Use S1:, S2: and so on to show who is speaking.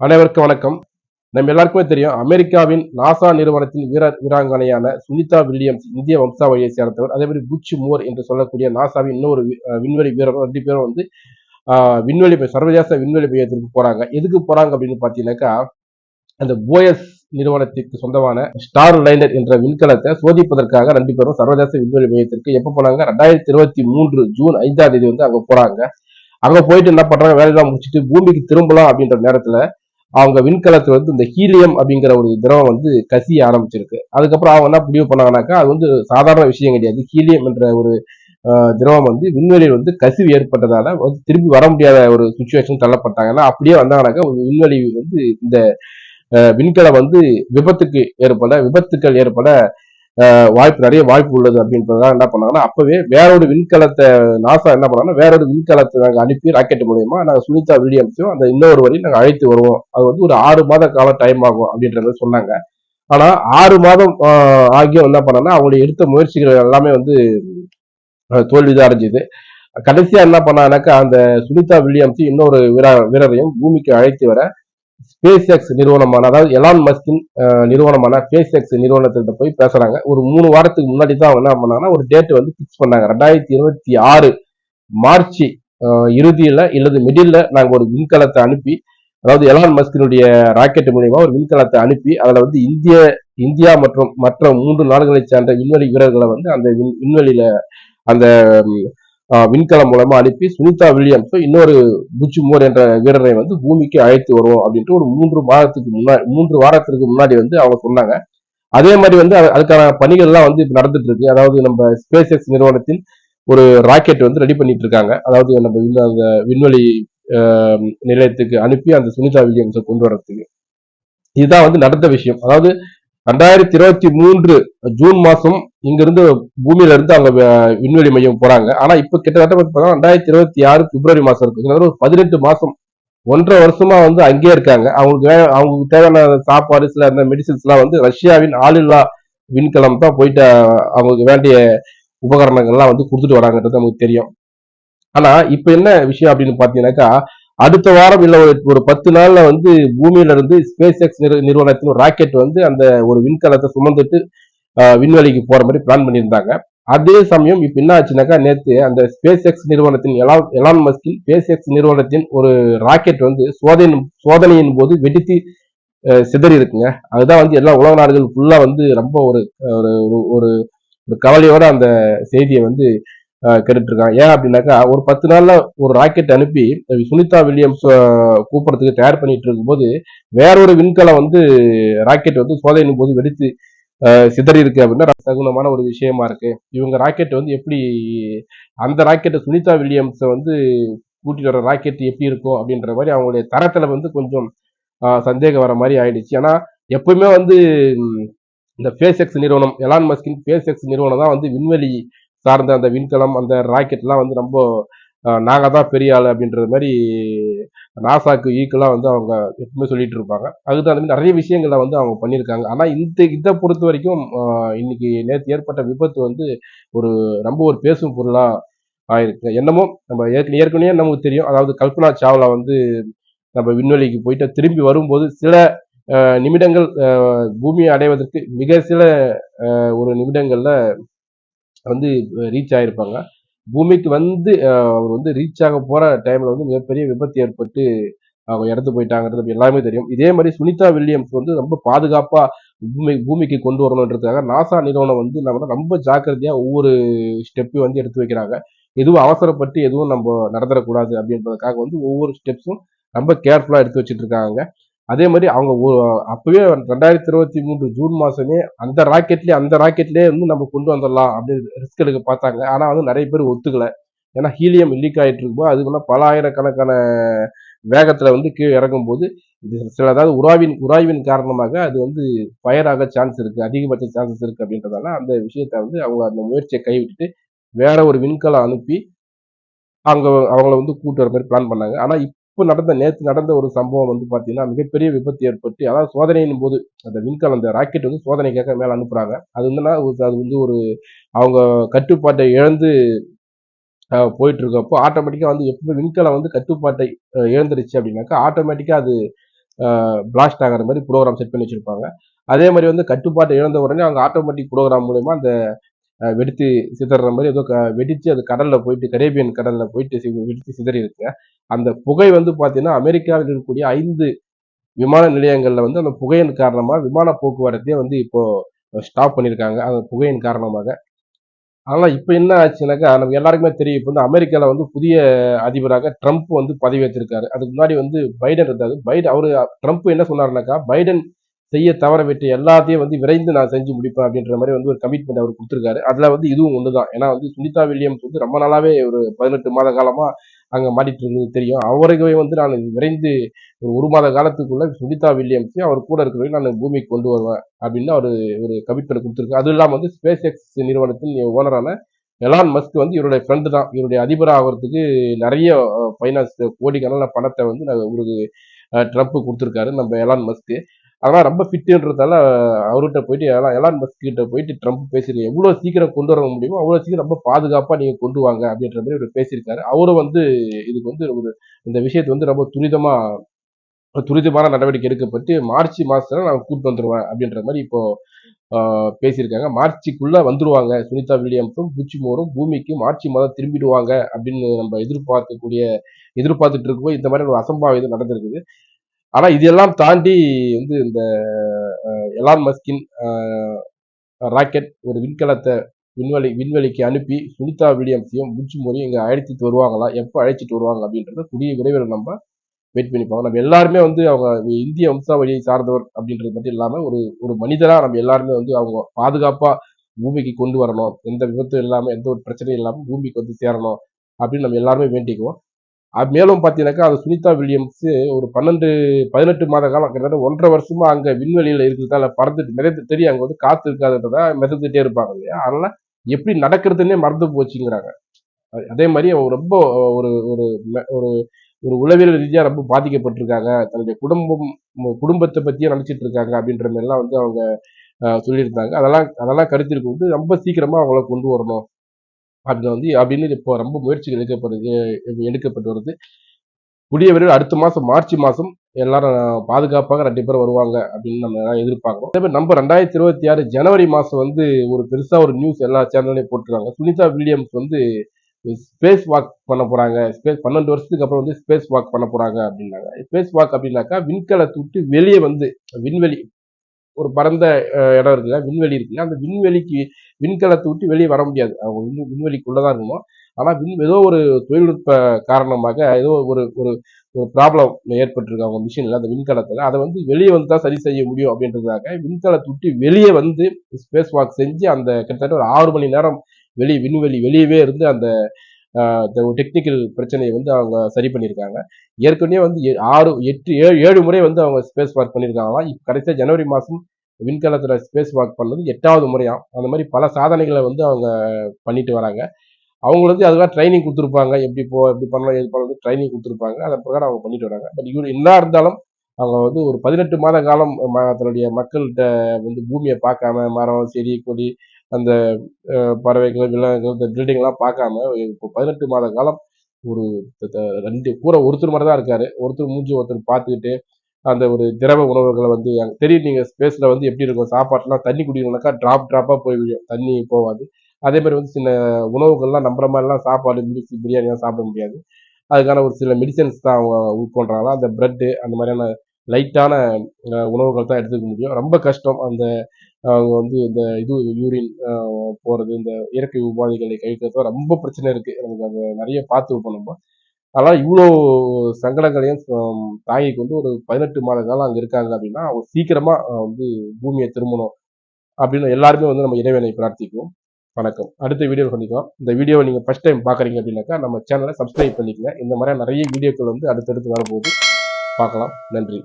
S1: அனைவருக்கும் வணக்கம். நம்ம எல்லாருக்குமே தெரியும் அமெரிக்காவின் நாசா நிறுவனத்தின் வீர வீராங்கனையான சுனிதா வில்லியம்ஸ் இந்திய வம்சாவளியை சேர்ந்தவர். அதே மாதிரி புச் மோர் என்று சொல்லக்கூடிய நாசாவின் இன்னொரு வி- விண்வெளி வீரர் ரெண்டு பேரும் வந்து விண்வெளி சர்வதேச விண்வெளி மையத்திற்கு போறாங்க. எதுக்கு போறாங்க அப்படின்னு பார்த்தீங்கன்னாக்கா அந்த போயஸ் நிறுவனத்திற்கு சொந்தமான ஸ்டார் லைனர் என்ற விண்கலத்தை சோதிப்பதற்காக ரெண்டு பேரும் சர்வதேச விண்வெளி மையத்திற்கு எப்போ போனாங்க? ரெண்டாயிரத்தி இருபத்தி மூன்று ஜூன் ஐந்தாம் தேதி வந்து அங்க போறாங்க. அங்க போயிட்டு என்ன பண்றாங்க? வேலையெல்லாம் முடிச்சுட்டு பூமிக்கு திரும்பலாம் அப்படின்ற நேரத்துல அவங்க விண்கலத்துல வந்து இந்த ஹீலியம் அப்படிங்கிற ஒரு திரவம் வந்து கசிய ஆரம்பிச்சிருக்கு. அதுக்கப்புறம் அவங்க என்ன முடிவு பண்ணாங்கன்னாக்கா அது வந்து சாதாரண விஷயம் கிடையாது. ஹீலியம் என்ற ஒரு திரவம் வந்து விண்வெளியில் வந்து கசிவு ஏற்பட்டதால வந்து திரும்பி வர முடியாத ஒரு சுச்சுவேஷன் தள்ளப்பட்டாங்கன்னா அப்படியே வந்தாங்கன்னாக்கா ஒரு விண்வெளி வந்து இந்த விண்கலம் வந்து விபத்துக்கு ஏற்பட விபத்துக்கள் ஏற்பட வாய்ப்பு நிறைய வாய்ப்பு உள்ளது அப்படின்றதுனால என்ன பண்ணாங்கன்னா அப்பவே வேற ஒரு விண்கலத்தை நாசா என்ன பண்ணாங்கன்னா வேற ஒரு விண்கலத்தை நாங்கள் அனுப்பி ராக்கெட் மூலயமா நாங்கள் சுனிதா வில்லியம்ஸையும் அந்த இன்னொரு வரையும் நாங்கள் அழைத்து வருவோம். அது வந்து ஒரு ஆறு மாத காலம் டைம் ஆகும் அப்படின்றத சொன்னாங்க. ஆனா ஆறு மாதம் ஆகியும் என்ன பண்ணாங்கன்னா அவங்களுடைய எடுத்த முயற்சிகள் எல்லாமே வந்து தோல்விதான் அடைஞ்சிது. கடைசியா என்ன பண்ணாங்கன்னாக்கா அந்த சுனிதா வில்லியம்ஸ் இன்னொரு வீரா வீரரையும் பூமிக்கு அழைத்து வர ஸ்பேஸ் எக்ஸ் நிறுவனமான அதாவது எலான் மஸ்கின் நிறுவனமான ஸ்பேஸ் எக்ஸ் நிறுவனத்திட்ட போய் பேசுறாங்க. ஒரு மூணு வாரத்துக்கு முன்னாடி தான் என்ன பண்ணாங்கன்னா ஒரு டேட் வந்து பிக்ஸ் பண்ணாங்க. ரெண்டாயிரத்தி இருபத்தி ஆறு மார்ச் இறுதியில இல்லது மிடில்ல நாங்க ஒரு விண்கலத்தை அனுப்பி அதாவது எலான் மஸ்கினுடைய ராக்கெட் மூலியமா ஒரு விண்கலத்தை அனுப்பி அதுல வந்து இந்திய இந்தியா மற்றும் மற்ற மூன்று நாடுகளை சேர்ந்த விண்வெளி வீரர்களை வந்து அந்த விண்- விண்வெளியில அந்த விண்கலம் மூலமா அனுப்பி சுனிதா வில்லியம்ஸ் இன்னொரு புச்சு மோர் என்ற வீரரை வந்து பூமிக்கு அழைத்து வருவோம் அப்படின்ட்டு ஒரு மூன்று மாதத்துக்கு முன்னாடி மூன்று வாரத்திற்கு முன்னாடி வந்து அவங்க சொன்னாங்க. அதே மாதிரி வந்து அதுக்கான பணிகள்லாம் வந்து இப்ப நடந்துட்டு இருக்கு அதாவது நம்ம ஸ்பேஸ் எக்ஸ் நிறுவனத்தின் ஒரு ராக்கெட் வந்து ரெடி பண்ணிட்டு இருக்காங்க அதாவது நம்ம அந்த விண்வெளி நிலையத்துக்கு அனுப்பி அந்த சுனிதா வில்லியம்ஸை கொண்டு வரதுக்கு இதுதான் வந்து நடந்த விஷயம். அதாவது ரெண்டாயிரத்தி இருபத்தி மூன்று ஜூன் மாசம் இங்கிருந்து பூமியில இருந்து அவங்க விண்வெளி மையம் போறாங்க. ஆனா இப்ப கிட்டத்தட்ட வந்து ரெண்டாயிரத்தி இருபத்தி ஆறு பிப்ரவரி மாசம் இருக்கு. ஒரு பதினெட்டு மாசம் ஒன்றரை வருஷமா வந்து அங்கேயே இருக்காங்க. அவங்களுக்கு அவங்களுக்கு தேவையான சாப்பாடு சில அந்த மெடிசின்ஸ் எல்லாம் வந்து ரஷ்யாவின் ஆளில்லா விண்கலம் தான் போயிட்டு அவங்களுக்கு வேண்டிய உபகரணங்கள்லாம் வந்து கொடுத்துட்டு வராங்கன்றது நமக்கு தெரியும். ஆனா இப்ப என்ன விஷயம் அப்படின்னு பாத்தீங்கன்னாக்கா அடுத்த வாரம் இல்ல ஒரு ஒரு பத்து நாள்ல வந்து பூமியில இருந்து ஸ்பேஸ் எக்ஸ் நிறுவனத்தின் ராக்கெட் வந்து அந்த ஒரு விண்கலத்தை சுமந்துட்டு விண்வெளிக்கு போற மாதிரி பிளான் பண்ணியிருந்தாங்க. அதே சமயம் இப்ப என்ன ஆச்சுனாக்கா நேத்து அந்த ஸ்பேஸ் எக்ஸ் நிறுவனத்தின் எலான் எலான் மஸ்கின் ஸ்பேஸ் எக்ஸ் நிறுவனத்தின் ஒரு ராக்கெட் வந்து சோதனை சோதனையின் போது வெடித்து சிதறி இருக்குங்க. அதுதான் வந்து எல்லா உலக நாடுகள் ஃபுல்லா வந்து ரொம்ப ஒரு ஒரு- ஒரு ஒரு கவலையோட அந்த செய்தியை வந்து அஹ், ஏன் அப்படின்னாக்கா ஒரு பத்து நாள்ல ஒரு ராக்கெட் அனுப்பி சுனிதா வில்லியம்ஸ் கூப்பிட்றதுக்கு கூப்பிடறதுக்கு தயார் பண்ணிட்டு இருக்கும்போது வேற ஒரு விண்கலம் வந்து ராக்கெட் வந்து சோதனையின் போது வெடித்து சிதறி இருக்கு அப்படின்னா சகுனமான ஒரு விஷயமா இருக்கு. இவங்க ராக்கெட் வந்து எப்படி அந்த ராக்கெட்டை சுனிதா வில்லியம்ஸை வந்து கூட்டிட்டு வர ராக்கெட் எப்படி இருக்கும் அப்படின்ற மாதிரி அவங்களுடைய தரத்துல வந்து கொஞ்சம் சந்தேகம் வர மாதிரி ஆயிடுச்சு. ஏன்னா எப்பவுமே வந்து இந்த ஸ்பேஸ் எக்ஸ் நிறுவனம் எலான் மஸ்கின் ஃபேஸ் எக்ஸ் நிறுவனம் தான் வந்து விண்வெளி சார்ந்த அந்த விண்கலம் அந்த ராக்கெட்லாம் வந்து ரொம்ப நாங்கள் தான் பெரிய ஆள் அப்படின்றது மாதிரி நாசாக்கு ஈக்குவலா வந்து அவங்க எப்பவுமே சொல்லிட்டு இருப்பாங்க. அதுக்கு தகுந்த மாதிரி நிறைய விஷயங்களை வந்து அவங்க பண்ணியிருக்காங்க. ஆனால் இந்த இதை பொறுத்த வரைக்கும் இன்னைக்கு நேற்று ஏற்பட்ட விபத்து வந்து ஒரு ரொம்ப ஒரு பேசும் பொருளாக ஆயிருக்கு. என்னமோ நம்ம ஏற்கனவே ஏற்கனவே நமக்கு தெரியும். அதாவது கல்பனா சாவ்லா வந்து நம்ம விண்வெளிக்கு போயிட்டு திரும்பி வரும்போது சில நிமிடங்கள் பூமியை அடைவதற்கு மிக சில ஒரு நிமிடங்களில் வந்து ரீச் ஆகிருப்பாங்க பூமிக்கு வந்து அவர் வந்து ரீச் ஆக போகிற டைமில் வந்து மிகப்பெரிய விபத்து ஏற்பட்டு அவங்க இறந்து போயிட்டாங்கிறது எல்லாமே தெரியும். இதே மாதிரி சுனிதா வில்லியம்ஸ் வந்து ரொம்ப பாதுகாப்பாக பூமி பூமிக்கு கொண்டு வரணுன்றதுக்காக நாசா நிறுவனம் வந்து நம்ம ரொம்ப ஜாக்கிரதையாக ஒவ்வொரு ஸ்டெப்பையும் வந்து எடுத்து வைக்கிறாங்க. எதுவும் அவசரப்பட்டு எதுவும் நம்ம நடந்துடக்கூடாது அப்படின்றதுக்காக வந்து ஒவ்வொரு ஸ்டெப்ஸும் ரொம்ப கேர்ஃபுல்லாக எடுத்து வச்சிட்டு இருக்காங்க. அதே மாதிரி அவங்க அப்பவே ரெண்டாயிரத்தி இருபத்தி மூன்று ஜூன் மாசமே அந்த ராக்கெட்லயே அந்த ராக்கெட்லயே வந்து நம்ம கொண்டு வந்துடலாம் அப்படின்னு ரிஸ்க் எடுக்க பார்த்தாங்க. ஆனா வந்து நிறைய பேர் ஒத்துக்கல. ஏன்னா ஹீலியம் லீக் ஆயிட்டு இருக்கும்போது அதுக்குள்ள பல ஆயிரக்கணக்கான வேகத்துல வந்து கீழே இறங்கும் போது இது சில அதாவது உராவின் உராய்வின் காரணமாக அது வந்து ஃபயர் ஆக சான்ஸ் இருக்கு அதிகபட்ச சான்சஸ் இருக்கு அப்படின்றதால அந்த விஷயத்த வந்து அவங்க அந்த முயற்சியை கைவிட்டுட்டு வேற ஒரு விண்கலம் அனுப்பி அவங்க அவங்கள வந்து கூட்டு வர மாதிரி பிளான் பண்ணாங்க. ஆனா இப்போ நடந்த நேற்று நடந்த ஒரு சம்பவம் வந்து பார்த்தீங்கன்னா மிகப்பெரிய விபத்து ஏற்பட்டு அதாவது சோதனையின் போது அந்த விண்கலம் அந்த ராக்கெட் வந்து சோதனைக்காக மேலே அனுப்புகிறாங்க அது வந்துன்னா அது வந்து ஒரு அவங்க கட்டுப்பாட்டை இழந்து போயிட்டு இருக்கப்போ ஆட்டோமேட்டிக்காக வந்து எப்பவுமே விண்கலம் வந்து கட்டுப்பாட்டை இழந்துருச்சு அப்படின்னாக்கா ஆட்டோமேட்டிக்காக அது பிளாஸ்ட் ஆகிற மாதிரி ப்ரோக்ராம் செட் பண்ணி வச்சுருப்பாங்க. அதே மாதிரி வந்து கட்டுப்பாட்டை இழந்த உடனே அவங்க ஆட்டோமேட்டிக் ப்ரோக்ராம் மூலயமா அந்த வெடித்து சிதற மாதிரி ஏதோ க- வெடித்து அது கடலில் போயிட்டு கரேபியன் கடலில் போயிட்டு வெடித்து சிதறி இருக்கு அந்த புகை வந்து பார்த்தீங்கன்னா அமெரிக்காவில் இருக்கக்கூடிய ஐந்து விமான நிலையங்களில் வந்து அந்த புகையின் காரணமாக விமான போக்குவரத்தையே வந்து இப்போது ஸ்டாப் பண்ணியிருக்காங்க. அந்த புகையின் காரணமாக. ஆனால் இப்போ என்ன ஆச்சுனாக்கா நம்ம எல்லாருக்குமே தெரியும். இப்போ வந்து அமெரிக்காவில் வந்து புதிய அதிபராக ட்ரம்ப் வந்து பதவியேற்றிருக்காரு அதுக்கு முன்னாடி வந்து பைடன் இருந்தார். பைடன் அவர் ட்ரம்ப் என்ன சொன்னார்னாக்கா பைடன் செய்ய தவற விட்டு எல்லாத்தையும் வந்து விரைந்து நான் செஞ்சு முடிப்பேன் அப்படின்ற மாதிரி வந்து ஒரு கமிட்மெண்ட் அவர் கொடுத்துருக்காரு. அதில் வந்து இதுவும் ஒன்று தான் ஏன்னா வந்து சுனிதா வில்லியம்ஸ் வந்து ரொம்ப நாளாவே ஒரு பதினெட்டு மாத காலமாக அங்கே மாட்டிட்டு இருந்தது தெரியும். அவருக்கே வந்து நான் விரைந்து ஒரு ஒரு மாத காலத்துக்குள்ளே சுனிதா வில்லியம்ஸையும் அவர் கூட இருக்கிறவரையும் நான் பூமிக்கு கொண்டு வருவேன் அப்படின்னு அவர் ஒரு கமிட்மெண்ட் கொடுத்துருக்கு அதுவும் இல்லாமல் வந்து ஸ்பேஸ் எக்ஸ் நிறுவனத்தின் ஓனரான எலான் மஸ்க் வந்து இவருடைய ஃப்ரெண்டு தான். இவருடைய அதிபர் ஆகிறதுக்கு நிறைய ஃபைனான்ஸ் கோடிக்கணக்கான பணத்தை வந்து நான் இவருக்கு ட்ரம்ப் கொடுத்துருக்காரு நம்ம எலான் மஸ்க்கு அதெல்லாம் ரொம்ப ஃபிட்டுன்றதால அவர்கிட்ட போயிட்டு எல்லாம் எலான் மஸ்க் கிட்ட போயிட்டு ட்ரம்ப் பேசியிருக்காரு எவ்வளோ சீக்கிரம் கொண்டு வர முடியுமோ அவ்வளோ சீக்கிரம் ரொம்ப பாதுகாப்பாக நீங்கள் கொண்டு வாங்க அப்படின்ற மாதிரி இவர் பேசியிருக்காரு. அவரும் வந்து இதுக்கு வந்து ஒரு இந்த விஷயத்தை வந்து ரொம்ப துரிதமாக துரிதமான நடவடிக்கை எடுக்கப்பட்டு மார்ச் மாதத்தில் நான் கூட்டு வந்துடுவேன் அப்படின்ற மாதிரி இப்போ பேசியிருக்காங்க. மார்ச்சுக்குள்ள வந்துருவாங்க. சுனிதா வில்லியம்ஸும் புச்சிமோரும் பூமிக்கு மார்ச் மாதம் திரும்பிடுவாங்க அப்படின்னு நம்ம எதிர்பார்க்கக்கூடிய எதிர்பார்த்துட்டு இருக்கும்போது இந்த மாதிரி ஒரு அசம்பாவிதம் நடந்திருக்குது. ஆனா இதெல்லாம் தாண்டி வந்து இந்த எலான் மஸ்கின் ராக்கெட் ஒரு விண்கலத்தை விண்வெளி விண்வெளிக்கு அனுப்பி சுனிதா வில்லியம்ஸையும் முடிச்சு மொழியும் இங்க அழைச்சிட்டு வருவாங்களா? எப்போ அழைச்சிட்டு வருவாங்க? அப்படின்றத கூடிய விரைவில் நம்ம வெயிட் பண்ணி நம்ம எல்லாருமே வந்து அவங்க இந்திய வம்சாவளியை சார்ந்தவர் அப்படின்றது மட்டும் இல்லாம ஒரு ஒரு மனிதரா நம்ம எல்லாருமே வந்து அவங்க பாதுகாப்பா பூமிக்கு கொண்டு வரணும். எந்த விபத்தும் இல்லாம எந்த ஒரு பிரச்சனையும் இல்லாம பூமிக்கு வந்து சேரணும் அப்படின்னு நம்ம எல்லாருமே வேண்டிக்குவோம். மேலும் பார்த்தீங்கன்னாக்கா அது சுனிதா வில்லியம்ஸ் ஒரு பன்னெண்டு பதினெட்டு மாத காலம் கிட்டத்தட்ட ஒன்றரை வருஷமா அங்கே விண்வெளியில் இருக்கிறதால பறந்துட்டு நிறைய தெரியும் அங்கே வந்து காத்து இருக்காதுன்றதா மிதந்துட்டே இருப்பாங்க இல்லையா? அதனால எப்படி நடக்கிறதுன்னே மறந்து போச்சுங்கிறாங்க. அதே மாதிரி அவங்க ரொம்ப ஒரு ஒரு ஒரு ஒரு உளவியல் ரீதியாக ரொம்ப பாதிக்கப்பட்டிருக்காங்க. தன்னுடைய குடும்பம் குடும்பத்தை பற்றியே நினச்சிட்டு இருக்காங்க அப்படின்ற மாதிரிலாம் வந்து அவங்க சொல்லியிருந்தாங்க. அதெல்லாம் அதெல்லாம் கருத்தில் கொண்டு ரொம்ப சீக்கிரமாக அவங்கள கொண்டு வரணும். அதில் வந்து அப்படின்னு இப்போ ரொம்ப முயற்சிகள் எடுக்கப்படுது எடுக்கப்பட்டு வருது. கூடிய விரைவில் அடுத்த மாதம் மார்ச் மாதம் எல்லாரும் பாதுகாப்பாக ரெண்டு பேரும் வருவாங்க அப்படின்னு நம்ம எல்லாம் எதிர்பார்க்கிறோம். அதே மாதிரி நம்ம ரெண்டாயிரத்தி இருபத்தி ஆறு ஜனவரி மாதம் வந்து ஒரு பெருசாக ஒரு நியூஸ் எல்லா சேனல்லையும் போட்டுருக்காங்க. சுனிதா வில்லியம்ஸ் வந்து ஸ்பேஸ் வாக் பண்ண போகிறாங்க ஸ்பேஸ் பன்னெண்டு வருஷத்துக்கு அப்புறம் வந்து ஸ்பேஸ் வாக் பண்ண போகிறாங்க அப்படின்னாங்க. ஸ்பேஸ் வாக் அப்படின்னாக்கா விண்கலத்தை விட்டு வெளியே வந்து விண்வெளி ஒரு பரந்த இடம் இருக்குல்ல விண்வெளி இருக்குல்ல அந்த விண்வெளிக்கு விண்கலத்தை விட்டு வெளியே வர முடியாது. அவங்க விண் விண்வெளிக்குள்ளதான் இருக்கணும் ஆனால் விண் ஏதோ ஒரு தொழில்நுட்ப காரணமாக ஏதோ ஒரு ஒரு ஒரு ப்ராப்ளம் ஏற்பட்டிருக்கு அவங்க மிஷின்ல அந்த விண்கலத்தில். அதை வந்து வெளியே வந்து தான் சரி செய்ய முடியும் அப்படின்றதுக்காக விண்கலத்தை விட்டு வெளியே வந்து ஸ்பேஸ் வாக் செஞ்சு அந்த கிட்டத்தட்ட ஒரு ஆறு மணி நேரம் வெளியே விண்வெளி வெளியவே இருந்து அந்த டெக்னிக்கல் பிரச்சனையை வந்து அவங்க சரி பண்ணியிருக்காங்க. ஏற்கனவே வந்து எ- ஆறு எட்டு ஏழு ஏழு முறை வந்து அவங்க ஸ்பேஸ் வாக் பண்ணியிருக்காங்களாம் இப்போ கடைசியாக ஜனவரி மாதம் விண்கலத்தில் ஸ்பேஸ் வாக் பண்ணது எட்டாவது முறையாம் அந்த மாதிரி பல சாதனைகளை வந்து அவங்க பண்ணிட்டு வராங்க. அவங்களுக்கு வந்து அதுக்காக ட்ரைனிங் கொடுத்துருப்பாங்க. எப்படி போ எப்படி பண்ணலாம் எது பண்ணலாம் ட்ரைனிங் கொடுத்துருப்பாங்க. அதன் பிரகாரம் அவங்க பண்ணிட்டு வராங்க. பட் இவர் என்ன இருந்தாலும் அவங்க வந்து ஒரு பதினெட்டு மாத காலம் தன்னுடைய மக்கள்கிட்ட வந்து பூமியை பார்க்காம மரம் செடி கொடி அந்த பறவைகள் விலங்குகள் இந்த பில்டிங்லாம் பார்க்காம இப்போ பதினெட்டு மாத காலம் ஒரு த- ரெண்டு கூட ஒருத்தர் மட்டும் தான் இருக்காரு. ஒருத்தர் மூஞ்சி ஒருத்தர் பார்த்துக்கிட்டு அந்த ஒரு திரவ உணவுகளை வந்து அங்கே தெரியும் நீங்கள் ஸ்பேஸில் வந்து எப்படி இருக்கும் சாப்பாட்டுலாம் தண்ணி குடிக்கணும்னாக்கா ட்ராப் ட்ராப்பாக போய் விழும். தண்ணி போகாது. அதே மாதிரி வந்து சில உணவுகள்லாம் நம்புற மாதிரிலாம் சாப்பாடு மிரிசி பிரியாணிலாம் சாப்பிட முடியாது. அதுக்கான ஒரு சில மெடிசன்ஸ் தான் அவங்க உட்கொள்றாங்க. அந்த ப்ரெட்டு அந்த மாதிரியான லைட்டான உணவுகள் தான் எடுத்துக்க முடியும். ரொம்ப கஷ்டம். அந்த அவங்க வந்து இந்த இது யூரின் போகிறது இந்த இயற்கை உபாதைகளை கழிக்கிறதோ ரொம்ப பிரச்சனை இருக்குது நமக்கு அதை நிறைய பார்த்து வைப்போம் நம்ம. இவ்வளோ சங்கடங்களையும் தாய்க்கு தாங்கி கொண்டு ஒரு பதினெட்டு மாத காலம் அங்கே இருக்காங்க அப்படின்னா அவங்க சீக்கிரமாக வந்து பூமியை திரும்பணும் அப்படின்னு எல்லாருமே வந்து நம்ம இறைவனை பிரார்த்திக்குவோம் வணக்கம். அடுத்த வீடியோ சந்திக்கலாம். இந்த வீடியோவை நீங்கள் ஃபஸ்ட் டைம் பார்க்குறீங்க அப்படின்னாக்கா நம்ம சேனலை சப்ஸ்கிரைப் பண்ணிக்கங்க. இந்த மாதிரி நிறைய வீடியோக்கள் வந்து அடுத்தடுத்து வரும்போது பார்க்கலாம். நன்றி.